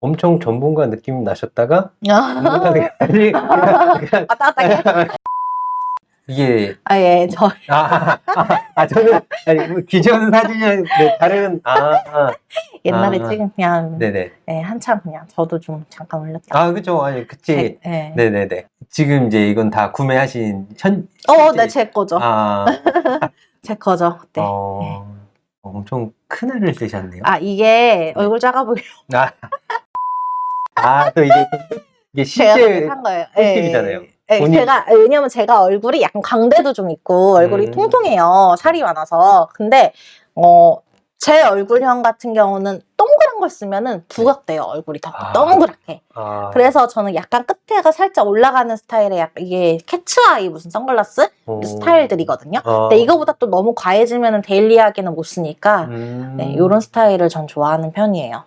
엄청 전문가 느낌 나셨다가 아, 그냥- 그냥- 왔다 갔다 해. 이게 아, 예, 저, 아, 아, 아, 저는 아니, 뭐 기존 사진이랑 네, 다른 아, 아 옛날에 아. 찍은 그냥, 네네 네, 한참 그냥 저도 좀 잠깐 올렸다. 아 그죠 아니 그치 제- 네. 네네네 지금 이제 이건 다 구매하신 현 어, 네, 제 거죠. 아 제 거죠. 네. 어, 엄청 큰 애를 쓰셨네요 아, 이게 얼굴 작아 보이려고 아 또 이게 이게 제가 실제 그렇게 산 거예요. 꿀팁이잖아요. 예, 본인- 제가 왜냐면 제가 얼굴이 약간 광대도 좀 있고 얼굴이 음. 통통해요. 살이 많아서. 근데 어. 제 얼굴형 같은 경우는 동그란 걸 쓰면은 부각돼요 얼굴이 더 아. 동그랗게 아, 그래서 저는 약간 끝에가 살짝 올라가는 스타일의 약간 이게 캐츠아이 무슨 선글라스 어, 스타일들이거든요 어, 근데 이거보다 또 너무 과해지면은 데일리하게는 못 쓰니까 음, 네, 이런 스타일을 전 좋아하는 편이에요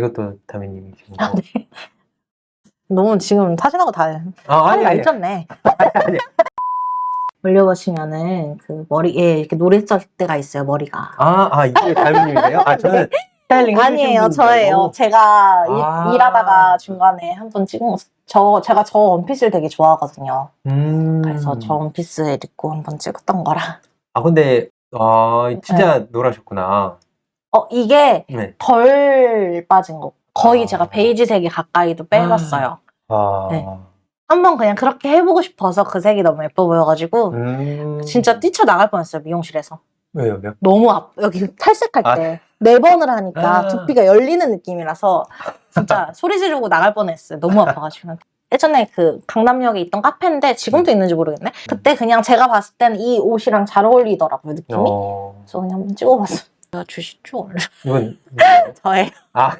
이것도 다미님이신 아, 거. 네. 너무 지금 사진하고 다 아, 살이 많이 아니. 쪘네 아니. 올려보시면은 그 머리에 이렇게 노래 썰 때가 있어요 머리가 아, 아 이게 다미님이세요? 아 저는 스타일링 해주신 아니에요 분인 저예요. 제가 일- 아. 일하다가 중간에 한 번 찍은 거- 저 제가 저 원피스를 되게 좋아하거든요 음. 그래서 저 원피스 입고 한 번 찍었던 거라 아 근데 아 진짜 네. 노라셨구나. 어 이게 네. 덜 빠진 거 거의 아. 제가 베이지색이 가까이도 빼봤어요 아. 네. 한번 그냥 그렇게 해보고 싶어서 그 색이 너무 예뻐 보여가지고 음. 진짜 뛰쳐나갈 뻔했어요 미용실에서 왜요, 왜요? 너무 아, 여기 탈색할 아. 때 네 번을 하니까 아. 두피가 열리는 느낌이라서 진짜 소리 지르고 나갈 뻔했어요. 너무 아파가지고. 예전에 그 강남역에 있던 카페인데 지금도 있는지 모르겠네. 그때 그냥 제가 봤을 때는 이 옷이랑 잘 어울리더라고요 느낌이. 어. 그래서 그냥 한번 찍어봤어요. 제가 주시죠 원래 이건 저의 아.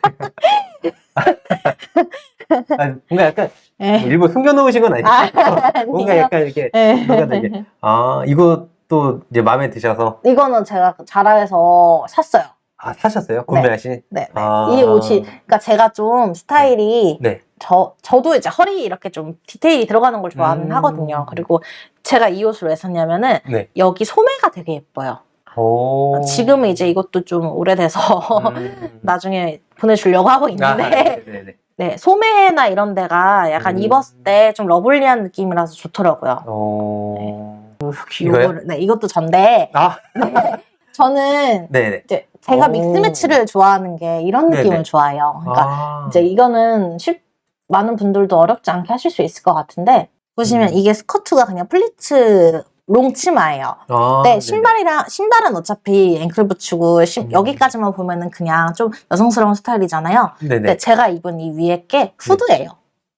아, 뭔가 약간 네. 일부 숨겨놓으신 건 아니죠? 아, 뭔가 아니에요. 약간 이렇게 네. 누가 되게 아 이것도 이제 마음에 드셔서 이거는 제가 자라에서 샀어요. 아 사셨어요? 구매하신? 네, 네. 아. 이 옷이 그러니까 제가 좀 스타일이 네. 저 저도 이제 허리 이렇게 좀 디테일이 들어가는 걸 좋아하는 음. 하거든요. 그리고 제가 이 옷을 왜 샀냐면은 네. 여기 소매가 되게 예뻐요. 오. 지금은 이제 이것도 좀 오래돼서 음. 나중에 보내주려고 하고 아, 있는데 네네네. 네 소매나 이런 데가 약간 음. 입었을 때 좀 러블리한 느낌이라서 좋더라고요. 어. 이거를- 이거요? 네 이것도 전데 아, 저는 네네. 이제 제가 오. 믹스매치를 좋아하는 게 이런 네네. 느낌을 좋아해요. 그러니까 아. 이제 이거는 쉽 많은 분들도 어렵지 않게 하실 수 있을 것 같은데 보시면 음. 이게 스커트가 그냥 플리츠 롱 치마예요. 아, 네. 신발이랑 신발은 어차피 앵클 붙이고 신- 음. 여기까지만 보면은 그냥 좀 여성스러운 스타일이잖아요. 네네. 근데 제가 입은 이 위에 게 후드예요.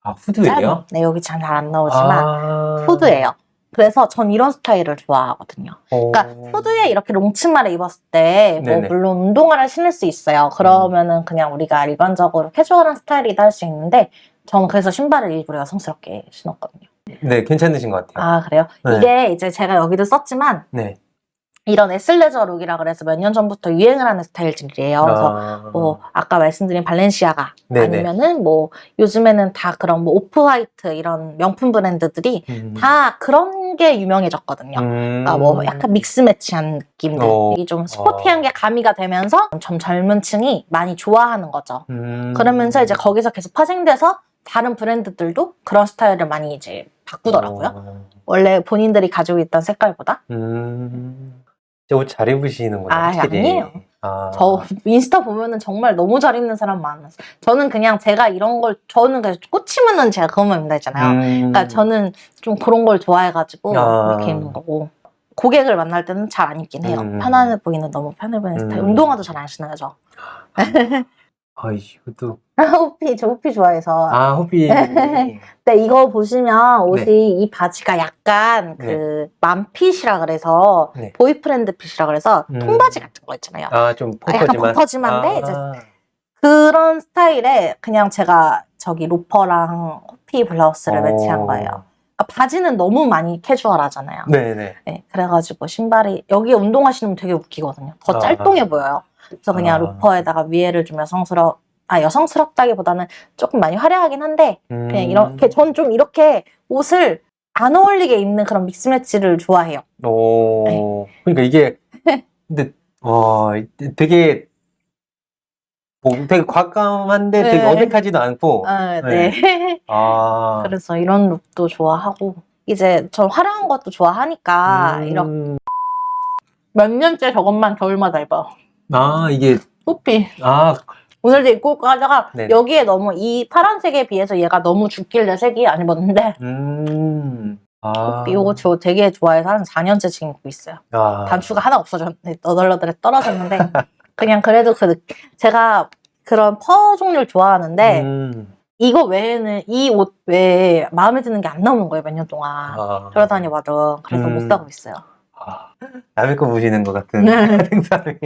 아, 후드예요? 네, 여기 잘 안 나오지만 아. 후드예요. 그래서 전 이런 스타일을 좋아하거든요. 어. 그러니까 후드에 이렇게 롱치마를 입었을 때 뭐. 물론 운동화를 신을 수 있어요. 그러면은 그냥 우리가 일반적으로 캐주얼한 스타일이다 할 수 있는데 저는 그래서 신발을 일부러 여성스럽게 신었거든요. 네, 괜찮으신 것 같아요. 아 그래요? 네. 이게 이제 제가 여기도 썼지만 네. 이런 에슬레저 룩이라 그래서 몇 년 전부터 유행을 하는 스타일들이에요. 그래서 아. 뭐 아까 말씀드린 발렌시아가 네네. 아니면은 뭐 요즘에는 다 그런 뭐 오프화이트 이런 명품 브랜드들이 음. 다 그런 게 유명해졌거든요. 음. 아, 뭐 약간 믹스 매치한 느낌들 어. 이게 좀 스포티한 어. 게 가미가 되면서 좀 젊은 층이 많이 좋아하는 거죠. 음. 그러면서 이제 거기서 계속 파생돼서 다른 브랜드들도 그런 스타일을 많이 이제 바꾸더라고요. 어. 원래 본인들이 가지고 있던 색깔보다. 음. 옷 잘 입으시는구나. 아, 확실히. 아니에요. 아. 저 인스타 보면은 정말 너무 잘 입는 사람 많아서 저는 그냥 제가 이런 걸 저는 그냥 꽂히면은 제가 그것만 입는다 했잖아요. 음. 그러니까 저는 좀 그런 걸 좋아해가지고 아. 이렇게 입는 거고 고객을 만날 때는 잘 안 입긴 해요. 음. 편안해 보이는 너무 편해 보이는 스타일. 음. 운동화도 잘 안 신어요 저. 아, 이것도. 호피 저 호피 좋아해서. 아, 호비. 근데 이거 보시면 옷이 네. 이 바지가 약간 그 맘핏이라 그래서 네. 보이프렌드 핏이라 그래서 음. 통바지 같은 거 있잖아요. 아, 좀 아, 약간 포커지만. 포커지만데 이제 아. 그런 스타일에 그냥 제가 저기 로퍼랑 호피 블라우스를 매치한 어. 거예요. 아, 바지는 너무 많이 캐주얼하잖아요. 네네. 네, 그래가지고 신발이 여기에 운동화 신으면 되게 웃기거든요. 더 아. 짤똥해 보여요. 그래서 그냥 아. 로퍼에다가 위에를 좀 여성스러 아 여성스럽다기보다는 조금 많이 화려하긴 한데 음. 그냥 이렇게 전 좀 이렇게 옷을 안 어울리게 입는 그런 믹스 매치를 좋아해요. 오. 네. 그러니까 이게, 근데, 와, 되게, 오, 되게 과감한데 되게 네. 어색하지도 않고. 아, 네. 네. 아. 그래서 이런 룩도 좋아하고 이제 전 화려한 것도 좋아하니까 음. 이런 몇 년째 저것만 겨울마다 입어. 아, 이게, 호피. 아, 오늘도 입고 올까 하다가 네네. 여기에 너무 이 파란색에 비해서 얘가 너무 죽길래 색이 안 입었는데 음. 아. 이거 저 되게 좋아해서 한 4년째 지금 입고 있어요. 아. 단추가 하나 없어졌네. 너덜너덜해 떨어졌는데 그냥 그래도 그 느- 제가 그런 퍼 종류를 좋아하는데 음. 이거 외에는 이 옷 외에 마음에 드는 게 안 나오는 거예요 몇 년 동안 아. 돌아다녀봐도 그래서 음. 못 사고 있어요. 아, 남의 거 보시는 것 같은 네. 생사람이.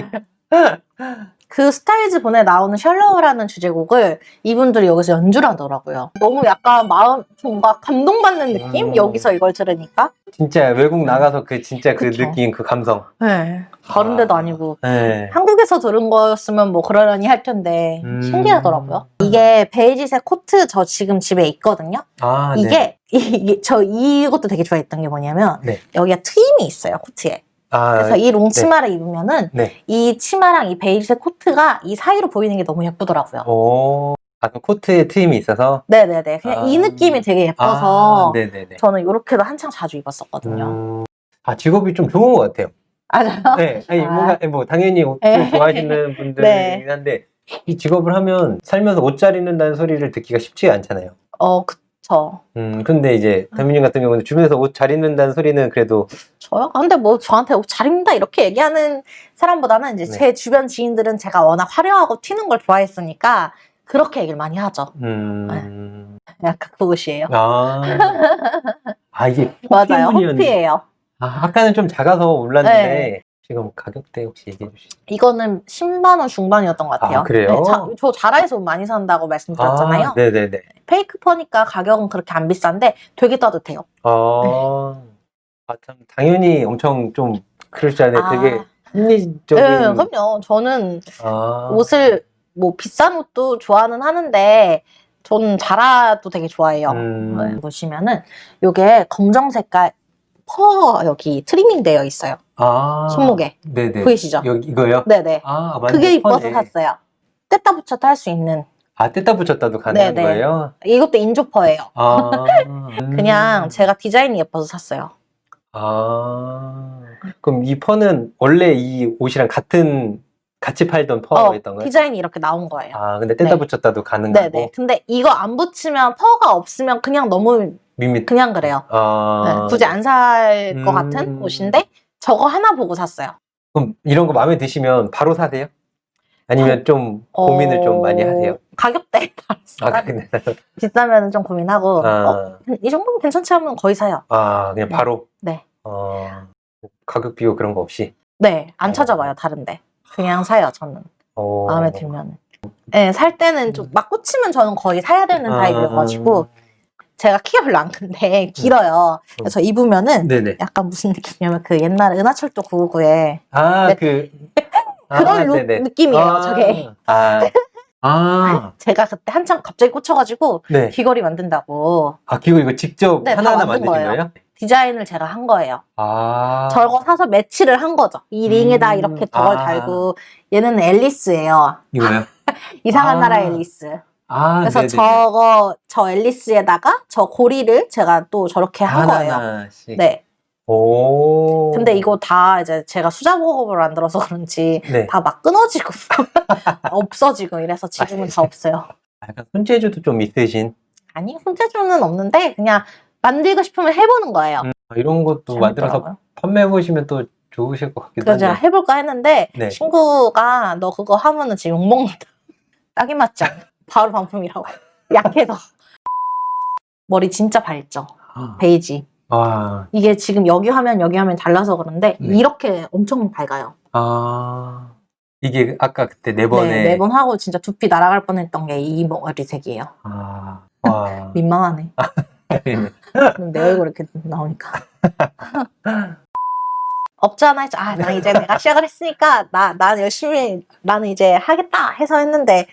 그 스타일즈 본에 나오는 셜로우라는 주제곡을 이분들이 여기서 연주를 하더라고요. 너무 약간 마음 뭔가 감동받는 느낌? 음. 여기서 이걸 들으니까. 진짜 외국 나가서 그 진짜 그 그쵸. 느낌, 그 감성. 네. 다른 데도 아. 아니고 네. 한국에서 들은 거였으면 뭐 그러려니 할 텐데 음. 신기하더라고요. 이게 베이지색 코트 저 지금 집에 있거든요. 아, 네. 이게 이게 저 이것도 되게 좋아했던 게 뭐냐면 네. 여기가 트임이 있어요 코트에. 아, 그래서 이 롱 치마를 입으면은 네. 이 치마랑 이 베이지색 코트가 이 사이로 보이는 게 너무 예쁘더라고요. 오. 아, 그 코트에 트임이 있어서. 네네네. 그냥 아. 이 느낌이 되게 예뻐서 아, 네네네. 저는 이렇게도 한창 자주 입었었거든요. 음. 아, 직업이 좀 좋은 것 같아요. 맞아요. 네. 아니, 아. 뭔가, 뭐, 당연히 옷 네. 좋아하시는 분들이긴 네. 한데, 이 직업을 하면 살면서 옷 잘 입는다는 소리를 듣기가 쉽지가 않잖아요. 어, 그 쵸. 음, 근데 이제, 담임님 같은 경우는 주변에서 옷 잘 입는다는 소리는 그래도, 저요? 아, 근데 뭐 저한테 옷 잘 입는다 이렇게 얘기하는 사람보다는 이제 네. 제 주변 지인들은 제가 워낙 화려하고 튀는 걸 좋아했으니까 그렇게 얘기를 많이 하죠. 음, 약간 그것이에요. 아, 아, 이게 맞아요. 호피예요. 아, 아까는 좀 작아서 올랐는데, 지금 가격대 혹시 얘기해 주시죠. 이거는 10만 원 중반이었던 것 같아요. 아, 그래요? 네, 자- 저 자라에서 옷 많이 산다고 말씀드렸잖아요. 아, 네네네. 페이크 퍼니까 가격은 그렇게 안 비싼데 되게 따뜻해요. 아, 아, 참, 당연히 엄청 좀, 그럴 줄 알았네. 아, 되게 합리적인. 네, 그럼요. 저는 아, 옷을 뭐 비싼 옷도 좋아는 하는데 저는 자라도 되게 좋아해요. 음, 네, 보시면은 요게 검정 색깔 퍼 여기 트리밍 되어 있어요. 아, 손목에 네네. 보이시죠? 여기, 이거요? 네네. 아, 완전 그게 이뻐서 펀해. 샀어요. 뗐다 붙였다 할 수 있는 아, 뗐다 붙였다도 가능한 네네. 거예요? 이것도 인조퍼예요. 아, 그냥 음. 제가 디자인이 예뻐서 샀어요. 아, 그럼 이 펀은 원래 이 옷이랑 같은, 같이 팔던 퍼였던 거예요? 디자인이 이렇게 나온 거예요. 아, 근데 뗐다 네. 붙였다도 가능하고 네네. 근데 이거 안 붙이면 퍼가 없으면 그냥 너무 밋밋. 그냥 그래요. 아, 네, 굳이 안 살 것 음. 같은 옷인데 저거 하나 보고 샀어요. 그럼 이런 거 마음에 드시면 바로 사세요? 아니면 좀 고민을 어, 좀 많이 하세요? 가격대 아, 근데 비싸면 좀 고민하고 어, 아, 이 정도면 괜찮지 하면 거의 사요. 아, 그냥 바로. 네. 어, 가격 비교 그런 거 없이. 네, 안 어. 찾아봐요 다른데 그냥 사요 저는 어. 마음에 들면. 네, 살 때는 좀 막 꽂히면 저는 거의 사야 되는 아, 타입이어가지고 제가 키가 별로 안 큰데 길어요. 그래서 입으면은 네네. 약간 무슨 느낌이냐면 그 옛날 은하철도 999에 아, 네. 그 그런 아, 룩 네네. 느낌이에요 아, 저게. 아, 아, 제가 그때 한창 갑자기 꽂혀가지고 네. 귀걸이 만든다고 아, 그리고 이거 직접 네, 다 하나하나 만든 만드신 거예요. 거예요? 디자인을 제가 한 거예요. 아, 저거 사서 매치를 한 거죠. 이 링에다 음, 이렇게 저걸 아. 달고 얘는 앨리스예요. 이거요? 이상한 아. 나라 앨리스. 아, 그래서 네네네. 저거 저 앨리스에다가 저 고리를 제가 또 저렇게 한 거예요. 하나하나씩. 네. 오. 근데 이거 다 이제 제가 수작 작업을 안 들어서 그런지 네. 다 막 끊어지고 없어지고 이래서 지금은 다 없어요. 약간 손재주도 좀 있으신 아니 손재주는 없는데 그냥 만들고 싶으면 해보는 거예요. 음, 아, 이런 것도 만들어서 재밌더라고요. 판매해 보시면 또 좋으실 것 같기도 그래서 제가. 해볼까 했는데 네. 친구가 너 그거 하면은 지금 욕먹는다. 딱이 맞지 않아. 바로 반품이라고. 약해서. 머리 진짜 밝죠. 베이지. 아, 이게 지금 여기 화면 여기 화면 달라서 그런데 네. 이렇게 엄청 밝아요. 아, 이게 아까 그때 네 번에. 네, 매번 하고 진짜 두피 날아갈 뻔했던 게 이 머리색이에요. 아, 와. 민망하네. 내 얼굴 이렇게 나오니까. 없잖아. 아, 나 이제 내가 시작을 했으니까 나, 나 열심히 나는 이제 하겠다 해서 했는데